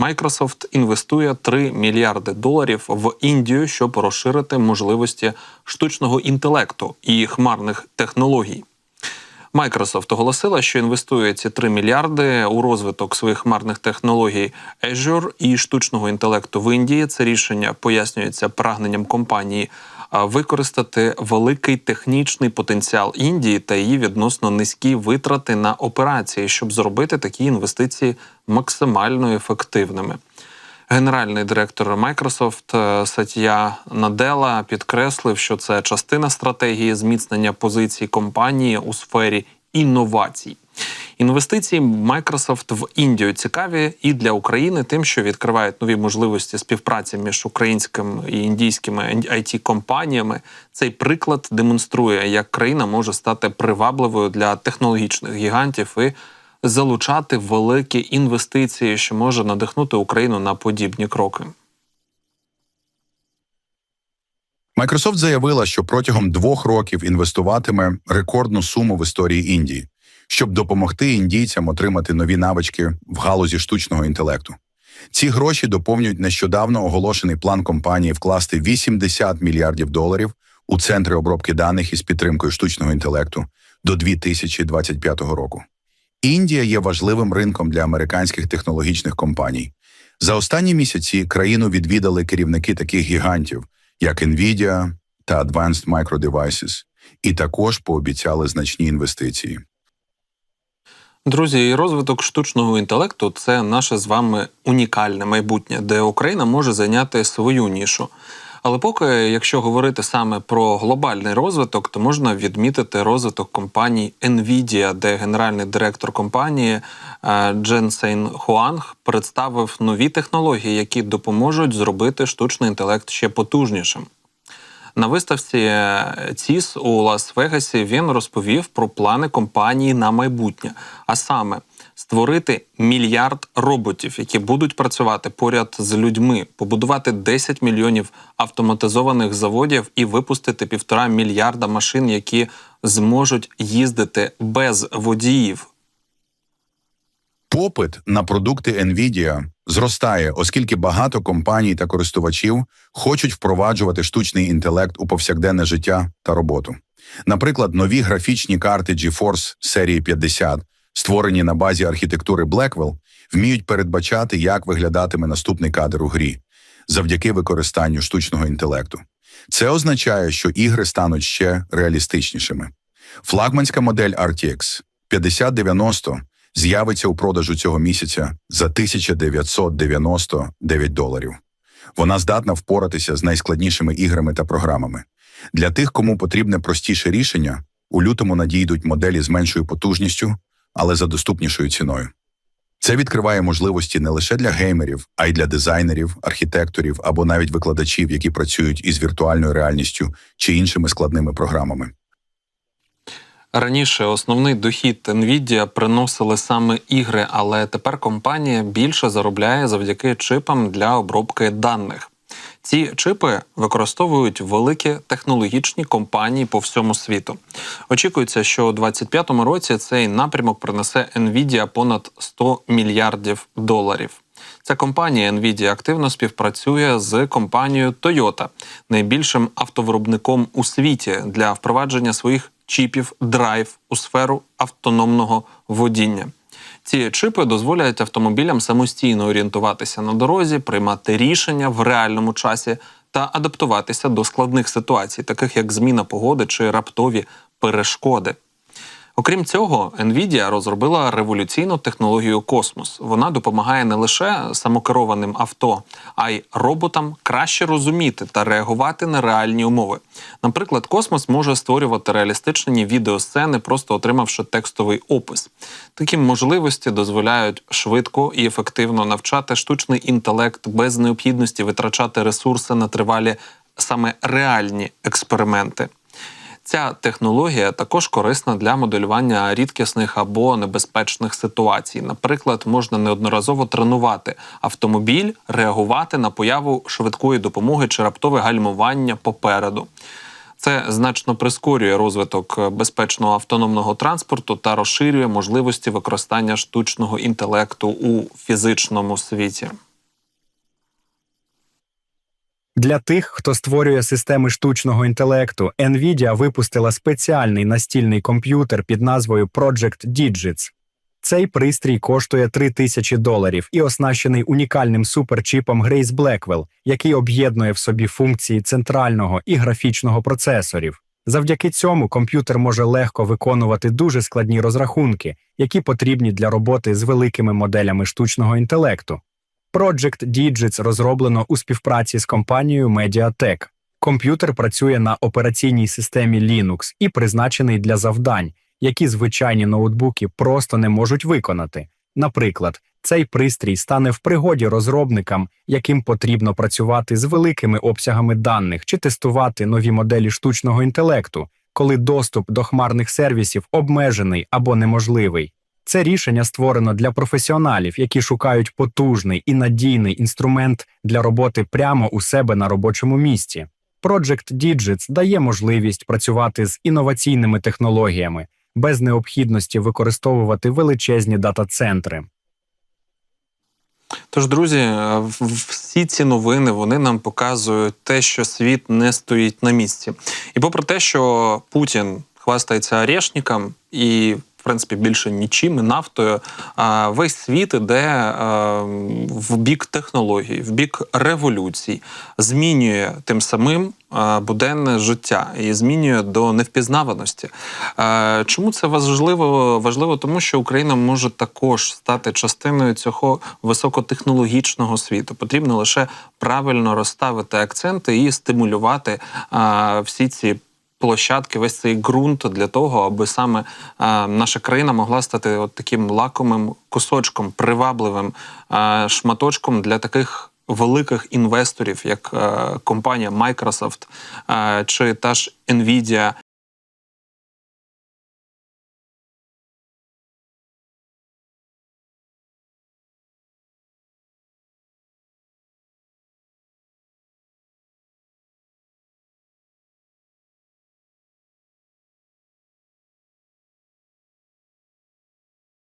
Microsoft інвестує 3 мільярди доларів в Індію, щоб розширити можливості штучного інтелекту і хмарних технологій. Microsoft оголосила, що інвестує ці 3 мільярди у розвиток своїх хмарних технологій Azure і штучного інтелекту в Індії. Це рішення пояснюється прагненням компанії використати великий технічний потенціал Індії та її відносно низькі витрати на операції, щоб зробити такі інвестиції максимально ефективними. Генеральний директор Microsoft е, Сатія Надела підкреслив, що це частина стратегії зміцнення позицій компанії у сфері інновацій. Інвестиції Microsoft в Індію. Цікаві і для України, тим, що відкривають нові можливості співпраці між українськими і індійськими it компаніями. Цей приклад демонструє, як країна може стати привабливою для технологічних гігантів і залучати великі інвестиції, що може надихнути Україну на подібні кроки. Microsoft заявила, що протягом двох років інвестуватиме рекордну суму в історії Індії, щоб допомогти індійцям отримати нові навички в галузі штучного інтелекту. Ці гроші доповнюють нещодавно оголошений план компанії вкласти 80 мільярдів доларів у центри обробки даних із підтримкою штучного інтелекту до 2025 року. Індія є важливим ринком для американських технологічних компаній. За останні місяці країну відвідали керівники таких гігантів, як Nvidia та Advanced Micro Devices, і також пообіцяли значні інвестиції. Друзі, і розвиток штучного інтелекту це наше з вами унікальне майбутнє, де Україна може зайняти свою нішу. Але поки, якщо говорити саме про глобальний розвиток, то можна відмітити розвиток компанії Nvidia, де генеральний директор компанії е, Дженсейн Хуанг представив нові технології, які допоможуть зробити штучний інтелект ще потужнішим. На виставці е, ЦІС у Лас-Вегасі він розповів про плани компанії на майбутнє, а саме створити мільярд роботів, які будуть працювати поряд з людьми, побудувати 10 мільйонів автоматизованих заводів і випустити півтора мільярда машин, які зможуть їздити без водіїв. Попит на продукти Nvidia зростає, оскільки багато компаній та користувачів хочуть впроваджувати штучний інтелект у повсякденне життя та роботу. Наприклад, нові графічні карти GeForce серії 50 створені на базі архітектури Blackwell, вміють передбачати, як виглядатиме наступний кадр у грі завдяки використанню штучного інтелекту. Це означає, що ігри стануть ще реалістичнішими. Флагманська модель RTX 5090 з'явиться у продажу цього місяця за 1999 доларів. Вона здатна впоратися з найскладнішими іграми та програмами. Для тих, кому потрібне простіше рішення, у лютому надійдуть моделі з меншою потужністю але за доступнішою ціною. Це відкриває можливості не лише для геймерів, а й для дизайнерів, архітекторів або навіть викладачів, які працюють із віртуальною реальністю чи іншими складними програмами. Раніше основний дохід Nvidia приносили саме ігри, але тепер компанія більше заробляє завдяки чипам для обробки даних. Ці чипи використовують великі технологічні компанії по всьому світу. Очікується, що у 2025 році цей напрямок принесе Nvidia понад 100 мільярдів доларів. Ця компанія Nvidia активно співпрацює з компанією Toyota, найбільшим автовиробником у світі для впровадження своїх чіпів драйв у сферу автономного водіння. Ці чипи дозволяють автомобілям самостійно орієнтуватися на дорозі, приймати рішення в реальному часі та адаптуватися до складних ситуацій, таких як зміна погоди чи раптові перешкоди. Окрім цього, Nvidia розробила революційну технологію космос. Вона допомагає не лише самокерованим авто, а й роботам краще розуміти та реагувати на реальні умови. Наприклад, космос може створювати реалістичні відеосцени, просто отримавши текстовий опис. Такі можливості дозволяють швидко і ефективно навчати штучний інтелект без необхідності витрачати ресурси на тривалі саме реальні експерименти. Ця технологія також корисна для моделювання рідкісних або небезпечних ситуацій. Наприклад, можна неодноразово тренувати автомобіль, реагувати на появу швидкої допомоги чи раптове гальмування попереду. Це значно прискорює розвиток безпечного автономного транспорту та розширює можливості використання штучного інтелекту у фізичному світі. Для тих, хто створює системи штучного інтелекту, NVIDIA випустила спеціальний настільний комп'ютер під назвою Project Digits. Цей пристрій коштує 3000 доларів і оснащений унікальним суперчипом Grace Blackwell, який об'єднує в собі функції центрального і графічного процесорів. Завдяки цьому комп'ютер може легко виконувати дуже складні розрахунки, які потрібні для роботи з великими моделями штучного інтелекту. Project Digits розроблено у співпраці з компанією Mediatek. Комп'ютер працює на операційній системі Linux і призначений для завдань, які звичайні ноутбуки просто не можуть виконати. Наприклад, цей пристрій стане в пригоді розробникам, яким потрібно працювати з великими обсягами даних чи тестувати нові моделі штучного інтелекту, коли доступ до хмарних сервісів обмежений або неможливий. Це рішення створено для професіоналів, які шукають потужний і надійний інструмент для роботи прямо у себе на робочому місці. Project Digits дає можливість працювати з інноваційними технологіями без необхідності використовувати величезні дата-центри. Тож, друзі, е, всі ці новини вони нам показують те, що світ не стоїть на місці. І попри те, що Путін хвастається орешником і. В принципі, більше нічим і нафтою. Весь світ іде е, в бік технологій, в бік революцій, змінює тим самим е, буденне життя і змінює до невпізнаваності. Е, Чому це важливо? Важливо, тому що Україна може також стати частиною цього високотехнологічного світу. Потрібно лише правильно розставити акценти і стимулювати всі ці площадки, весь цей ґрунт для того, аби саме е, наша країна могла стати от таким лакомим кусочком, привабливим е, шматочком для таких великих інвесторів, як е, компанія Microsoft е, чи та ж Nvidia